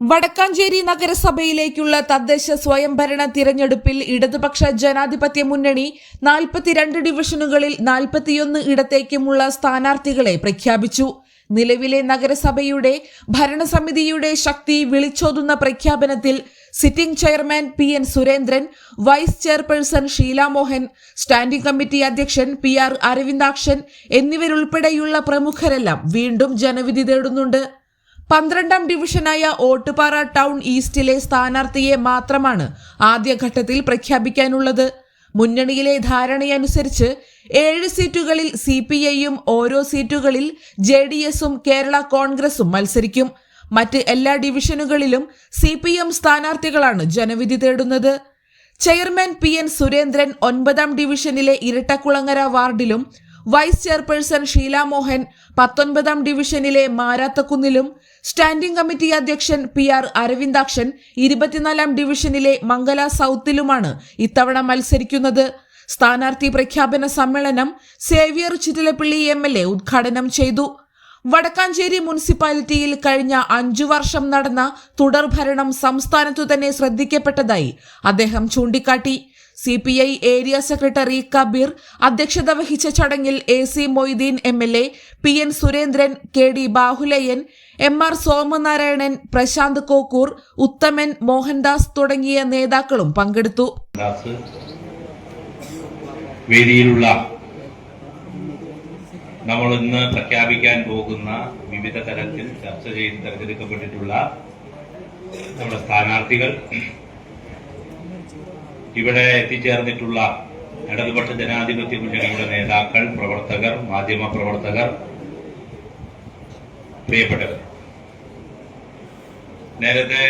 വടക്കാഞ്ചേരി നഗരസഭയിലേക്കുള്ള തദ്ദേശ സ്വയംഭരണ തിരഞ്ഞെടുപ്പിൽ ഇടതുപക്ഷ ജനാധിപത്യ മുന്നണി നാൽപ്പത്തിരണ്ട് ഡിവിഷനുകളിൽ നാൽപ്പത്തിയൊന്ന് ഇടത്തേക്കുമുള്ള സ്ഥാനാർത്ഥികളെ പ്രഖ്യാപിച്ചു. നിലവിലെ നഗരസഭയുടെ ഭരണസമിതിയുടെ ശക്തി വിളിച്ചോതുന്ന പ്രഖ്യാപനത്തിൽ sitting chairman P N Surendran vice chairperson Sheela Mohan standing committee അധ്യക്ഷൻ പി ആർ അരവിന്ദാക്ഷൻ എന്നിവരുൾപ്പെടെയുള്ള പ്രമുഖരെല്ലാം വീണ്ടും ജനവിധി തേടുന്നുണ്ട്. പന്ത്രണ്ടാം ഡിവിഷനായ ഓട്ടുപാറ ടൗൺ ഈസ്റ്റിലെ സ്ഥാനാർത്ഥിയെ മാത്രമാണ് ആദ്യഘട്ടത്തിൽ പ്രഖ്യാപിക്കാനുള്ളത്. മുന്നണിയിലെ ധാരണയനുസരിച്ച് ഏഴ് സീറ്റുകളിൽ സി പി ഐയും ഓരോ സീറ്റുകളിൽ ജെ ഡി എസും കേരള കോൺഗ്രസും മത്സരിക്കും. മറ്റ് എല്ലാ ഡിവിഷനുകളിലും സി പി എം സ്ഥാനാർത്ഥികളാണ് ജനവിധി തേടുന്നത്. ചെയർമാൻ പി എൻ സുരേന്ദ്രൻ ഒൻപതാം ഡിവിഷനിലെ ഇരട്ടക്കുളങ്ങര വാർഡിലും വൈസ് ചെയർപേഴ്സൺ ഷീല മോഹൻ പത്തൊൻപതാം ഡിവിഷനിലെ മാരാത്തക്കുന്നിലും സ്റ്റാൻഡിംഗ് കമ്മിറ്റി അധ്യക്ഷൻ പി ആർ അരവിന്ദാക്ഷൻ ഇരുപത്തിനാലാം ഡിവിഷനിലെ മംഗല സൗത്തിലുമാണ് ഇത്തവണ മത്സരിക്കുന്നത്. സ്ഥാനാർത്ഥി പ്രഖ്യാപന സമ്മേളനം Xavier Chittilappally M L A ഉദ്ഘാടനം ചെയ്തു. വടക്കാഞ്ചേരി മുനിസിപ്പാലിറ്റിയിൽ കഴിഞ്ഞ അഞ്ചു വർഷം നടന്ന തുടർഭരണം സംസ്ഥാനത്തു തന്നെ ശ്രദ്ധിക്കപ്പെട്ടതായി അദ്ദേഹം ചൂണ്ടിക്കാട്ടി. C P I area secretary Kabeer അധ്യക്ഷത വഹിച്ച ചടങ്ങിൽ A C Moideen M L A P N Surendran K D Bahuleyan M R Somanarayanan Prashanth Kokkur Uthaman Mohandas തുടങ്ങിയ നേതാക്കളും പങ്കെടുത്തു. വേദിയിലുള്ള നമ്മൾ ഇന്ന് പ്രഖ്യാപിക്കാൻ പോകുന്ന വിവിധ തരത്തിൽ ചർച്ച ചെയ്ത് തെരഞ്ഞെടുക്കപ്പെട്ടിട്ടുള്ള നമ്മുടെ സ്ഥാനാർത്ഥികൾ ഇവിടെ എത്തിച്ചേർന്നിട്ടുള്ള ഇടതുപക്ഷ ജനാധിപത്യ മുന്നണിയുടെ നേതാക്കൾ പ്രവർത്തകർ മാധ്യമ പ്രവർത്തകർ പ്രിയപ്പെട്ടവർ. നേരത്തെ